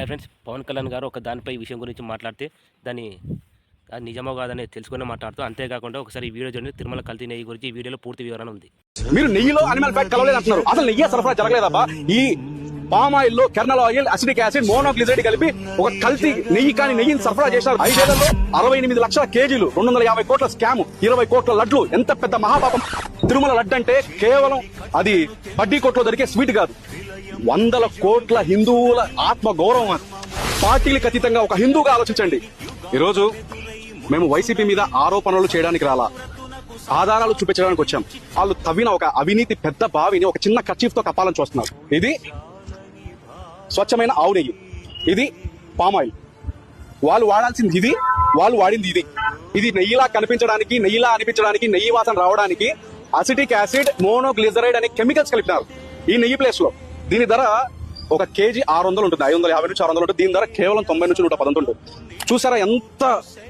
Hi friends Pawan Kalyan గారు ఒక దానిపై విషయం గురించి మాట్లాడితే దాన్ని నిజమో కాదని తెలుసుకునే మాట్లాడుతూ అంతేకాకుండా ఒకసారి ఈ వీడియో చూడండి తిరుమల కల్తీ నెయ్యి గురించి ఈ వీడియోలో పూర్తి వివరణ ఉంది. మీరు నెయ్యిలో అనిమల్ ఫ్యాట్ కలవలేదు అంటున్నారు అసలు నెయ్యి సరఫరా జరగలేదబ్బా. ఈ పామ్ ఆయిల్లో kernel oil acidic acid monoglyceride కలిపి ఒక కల్తీ నెయ్యి కానీ నెయ్యిని సరఫరా చేశారు. ఐదేళ్ళలో అరవై ఎనిమిది లక్షల కేజీలు రెండు వందల యాభై కోట్ల స్కామ్ ఇరవై కోట్ల లడ్లు ఎంత పెద్ద మహాపాపం. తిరుమల లడ్డు అంటే కేవలం అది వడ్డీ కోట్లో దొరికే స్వీట్ కాదు. వందల కోట్ల హిందువుల ఆత్మ గౌరవం అది. పార్టీలకు అతీతంగా ఒక హిందూగా ఆలోచించండి. ఈరోజు మేము వైసీపీ మీద ఆరోపణలు చేయడానికి రాలా. ఆధారాలు చూపించడానికి వచ్చాం. వాళ్ళు తవ్విన ఒక అవినీతి పెద్ద బావిని ఒక చిన్న కర్చీఫ్తో కప్పాలని చూస్తున్నారు. ఇది స్వచ్ఛమైన ఆవు నెయ్యి. ఇది పామ్ ఆయిల్. వాళ్ళు వాడాల్సింది ఇది వాళ్ళు వాడింది ఇది. ఇది నెయ్యిలా కనిపించడానికి నెయ్యిలా అనిపించడానికి నెయ్యి వాసన రావడానికి అసిటిక్ యాసిడ్ మోనోగ్లిజరైడ్ అనే కెమికల్స్ కలిపినారు ఈ నెయ్యి ప్లేస్లో దీని ధర ఒక కేజీ ఆరు వందలు ఉంటుంది. ఐదు వందల యాభై నుంచి ఆరు వందలు ఉంటుంది. దీని ధర కేవలం తొంభై నుంచి నూట పదంత ఉంటుంది చూసారా ఎంత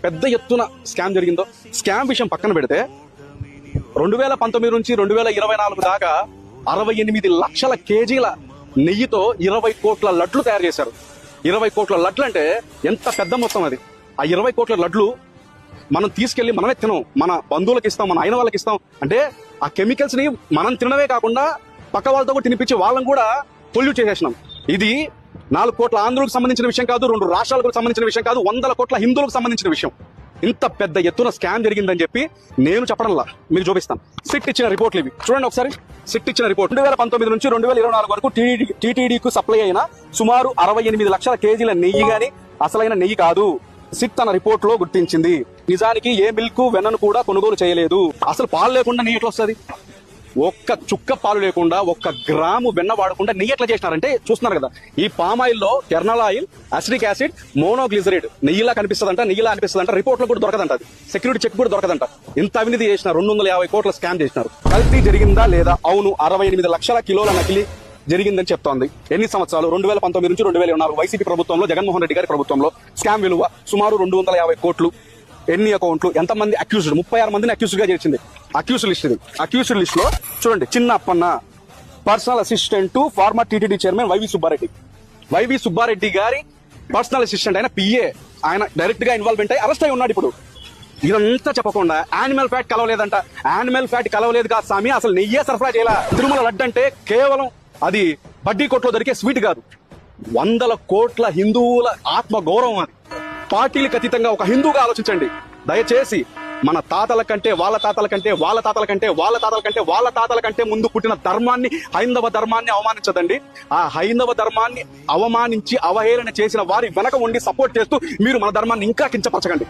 పెద్ద ఎత్తున స్కామ్ జరిగిందో? స్కామ్ విషయం పక్కన పెడితే రెండు వేల పంతొమ్మిది నుంచి రెండు వేల ఇరవై నాలుగు దాకా అరవై ఎనిమిది లక్షల కేజీల నెయ్యితో ఇరవై కోట్ల లడ్లు తయారు చేశారు. ఇరవై కోట్ల లడ్లు అంటే ఎంత పెద్ద మొత్తం అది? ఆ ఇరవై కోట్ల లడ్లు మనం తీసుకెళ్ళి మనమే తినం. మన బంధువులకు ఇస్తాం మన అయిన వాళ్ళకి ఇస్తాం. అంటే ఆ కెమికల్స్ని మనం తినడమే కాకుండా పక్క వాళ్ళతో కూడా తినిపించి వాళ్ళని కూడా పొల్యూట్ చేసేసినాం. ఇది నాలుగు కోట్ల ఆంధ్రులకు సంబంధించిన విషయం కాదు రెండు రాష్ట్రాలకు సంబంధించిన విషయం కాదు వందల కోట్ల హిందువులకు సంబంధించిన విషయం. ఇంత పెద్ద ఎత్తున స్కామ్ జరిగిందని చెప్పి నేను చెప్పడంలా మీకు చూపిస్తాను సిట్ ఇచ్చిన రిపోర్ట్లు ఇవి. చూడండి ఒకసారి సిట్ ఇచ్చిన రిపోర్ట్. రెండు వేల పంతొమ్మిది నుంచి రెండు వేల ఇరవై నాలుగు వరకు టీటీడీకు సప్లై అయిన సుమారు అరవై ఎనిమిది లక్షల కేజీల నెయ్యి గాని అసలైన నెయ్యి కాదు. సిట్ తన రిపోర్ట్లో గుర్తించింది. నిజానికి ఏ మిల్క్ వెన్నను కూడా కొనుగోలు చేయలేదు. అసలు పాలు లేకుండా నెయ్యి ఎట్లా వస్తుంది? ఒక్క చుక్క పాలు లేకుండా ఒక్క గ్రాము వెన్న వాడకుండా నెయ్యి ఎట్లా చేసినారంటే చూస్తున్నారు కదా. ఈ పామ్ ఆయిల్లో kernel oil acidic acid monoglyceride నెయ్యిలా కనిపిస్తుందంట నెయ్యిలా అనిపిస్తుందంట రిపోర్ట్లో కూడా దొరకదంట సెక్యూరిటీ చెక్ కూడా దొరకదంట. ఇంత అవినీతి చేసిన రెండు వందల యాభై కోట్ల స్కామ్ చేసినారు. కల్తీ జరిగిందా లేదా? అవును అరవై ఎనిమిది లక్షల కిలోల నకిలీ జరిగిందని చెప్తోంది. ఎన్ని సంవత్సరాలు? రెండు వేల పంతొమ్మిది నుంచి రెండు వేల ఇరవై నాలుగు వైసీపీ ప్రభుత్వంలో జగన్మోహన్ రెడ్డి గారి ప్రభుత్వంలో స్కామ్ విలువ సుమారు రెండు వందల యాభై కోట్లు. ఎన్ని అకౌంట్లు ఎంతమంది అక్యూజ్డ్? ముప్పై ఆరు మందిని అక్యూజ్డ్ చేర్చింది. అక్యూజ్ లిస్ట్ ఇది. అక్యూజ్డ్ లిస్ట్లో చూడండి Chinna Appanna personal assistant former TTD chairman Y V Subba Reddy. Y V Subba Reddy గారి పర్సనల్ అసిస్టెంట్ అయిన పిఏ ఆయన డైరెక్ట్గా ఇన్వాల్వ్మెంట్ అయ్యి అరెస్ట్ అయి ఉన్నాడు ఇప్పుడు. ఇదంతా చెప్పకుండా యానిమల్ ఫ్యాట్ కలవలేదంట. యానిమల్ ఫ్యాట్ కలవలేదు కాదు స్వామి అసలు నెయ్యే సరఫరా చేయాల? తిరుమల లడ్డు అంటే కేవలం అది బడ్డీ కొట్లో దొరికే స్వీట్ కాదు. వందల కోట్ల హిందువుల ఆత్మ గౌరవం అది. పార్టీలకు అతీతంగా ఒక హిందూగా ఆలోచించండి. దయచేసి మన తాతల కంటే వాళ్ళ తాతల కంటే వాళ్ళ తాతల కంటే వాళ్ళ తాతల కంటే వాళ్ళ తాతల కంటే ముందు పుట్టిన ధర్మాన్ని హైందవ ధర్మాన్ని అవమానించదండి. ఆ హైందవ ధర్మాన్ని అవమానించి అవహేళన చేసిన వారి వెనక ఉండి సపోర్ట్ చేస్తూ మీరు మన ధర్మాన్ని ఇంకా కించపరచకండి.